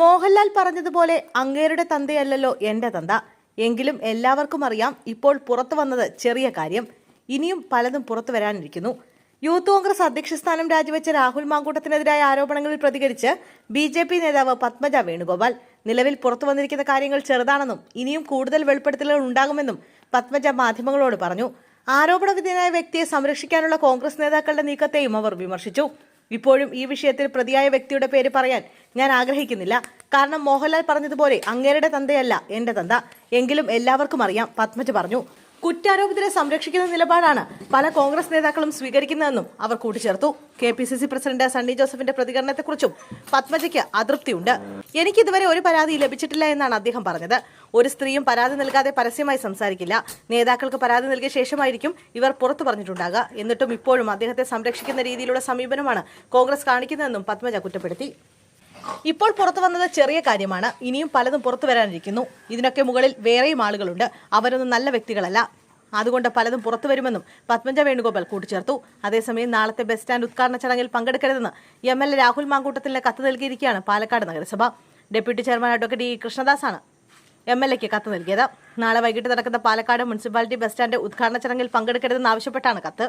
മോഹൻലാൽ പറഞ്ഞതുപോലെ അങ്ങേരുടെ തന്തയല്ലല്ലോ എന്റെ തന്ത. എങ്കിലും എല്ലാവർക്കും അറിയാം ഇപ്പോൾ പുറത്തു വന്നത് ചെറിയ കാര്യം. ഇനിയും പലതും പുറത്തു വരാനിരിക്കുന്നു. യൂത്ത് കോൺഗ്രസ് അധ്യക്ഷ സ്ഥാനം രാജിവെച്ച രാഹുൽ മാങ്കൂട്ടത്തിനെതിരായ ആരോപണങ്ങളിൽ പ്രതികരിച്ച് ബി ജെ പി നേതാവ് പത്മജ വേണുഗോപാൽ. നിലവിൽ പുറത്തു വന്നിരിക്കുന്ന കാര്യങ്ങൾ ചെറുതാണെന്നും ഇനിയും കൂടുതൽ വെളിപ്പെടുത്തലുകൾ ഉണ്ടാകുമെന്നും പത്മജ മാധ്യമങ്ങളോട് പറഞ്ഞു. ആരോപണ വിധേയനായ വ്യക്തിയെ സംരക്ഷിക്കാനുള്ള കോൺഗ്രസ് നേതാക്കളുടെ നീക്കത്തെയും അവർ വിമർശിച്ചു. ഇപ്പോഴും ഈ വിഷയത്തിൽ പ്രതിയായ വ്യക്തിയുടെ പേര് പറയാൻ ഞാൻ ആഗ്രഹിക്കുന്നില്ല. കാരണം മോഹൻലാൽ പറഞ്ഞതുപോലെ അങ്ങേരുടെ തന്തയല്ല എന്റെ തന്ത. എങ്കിലും എല്ലാവർക്കും അറിയാം പത്മജ് പറഞ്ഞു. കുറ്റാരോപിതരെ സംരക്ഷിക്കുന്ന നിലപാടാണ് പല കോൺഗ്രസ് നേതാക്കളും സ്വീകരിക്കുന്നതെന്നും അവർ കൂട്ടിച്ചേർത്തു. K P C C president Sunny ജോസഫിന്റെ പ്രതികരണത്തെക്കുറിച്ചും പത്മജയ്ക്ക് അതൃപ്തിയുണ്ട്. എനിക്ക് ഇതുവരെ ഒരു പരാതി ലഭിച്ചിട്ടില്ല എന്നാണ് അദ്ദേഹം പറഞ്ഞത്. ഒരു സ്ത്രീയും പരാതി നൽകാതെ പരസ്യമായി സംസാരിക്കില്ല. നേതാക്കൾക്ക് പരാതി നൽകിയ ശേഷമായിരിക്കും ഇവർ പുറത്തു പറഞ്ഞിട്ടുണ്ടാകുക. എന്നിട്ടും ഇപ്പോഴും അദ്ദേഹത്തെ സംരക്ഷിക്കുന്ന രീതിയിലുള്ള സമീപനമാണ് കോൺഗ്രസ് കാണിക്കുന്നതെന്നും പത്മജ കുറ്റപ്പെടുത്തി. ഇപ്പോൾ പുറത്തു വന്നത് ചെറിയ കാര്യമാണ്. ഇനിയും പലതും പുറത്തു വരാനിരിക്കുന്നു. ഇതിനൊക്കെ മുകളിൽ വേറെയും ആളുകളുണ്ട്. അവരൊന്നും നല്ല വ്യക്തികളല്ല. അതുകൊണ്ട് പലതും പുറത്തു വരുമെന്നും പത്മജ വേണുഗോപാൽ കൂട്ടിച്ചേർത്തു. അതേസമയം നാളത്തെ ബസ് സ്റ്റാൻഡ് ഉദ്ഘാടന ചടങ്ങിൽ പങ്കെടുക്കരുതെന്ന് എം എൽ എ രാഹുൽ മാങ്കൂട്ടത്തിന് കത്ത് നൽകിയിരിക്കുകയാണ് പാലക്കാട് നഗരസഭ. ഡെപ്യൂട്ടി ചെയർമാൻ അഡ്വക്കേറ്റ് ഇ കൃഷ്ണദാസാണ് എം എൽ എക്ക് കത്ത് നൽകിയത്. നാളെ വൈകിട്ട് നടക്കുന്ന പാലക്കാട് മുനിസിപ്പാലിറ്റി ബസ് സ്റ്റാൻഡ് ഉദ്ഘാടന ചടങ്ങിൽ പങ്കെടുക്കരുതെന്ന് ആവശ്യപ്പെട്ടാണ് കത്ത്.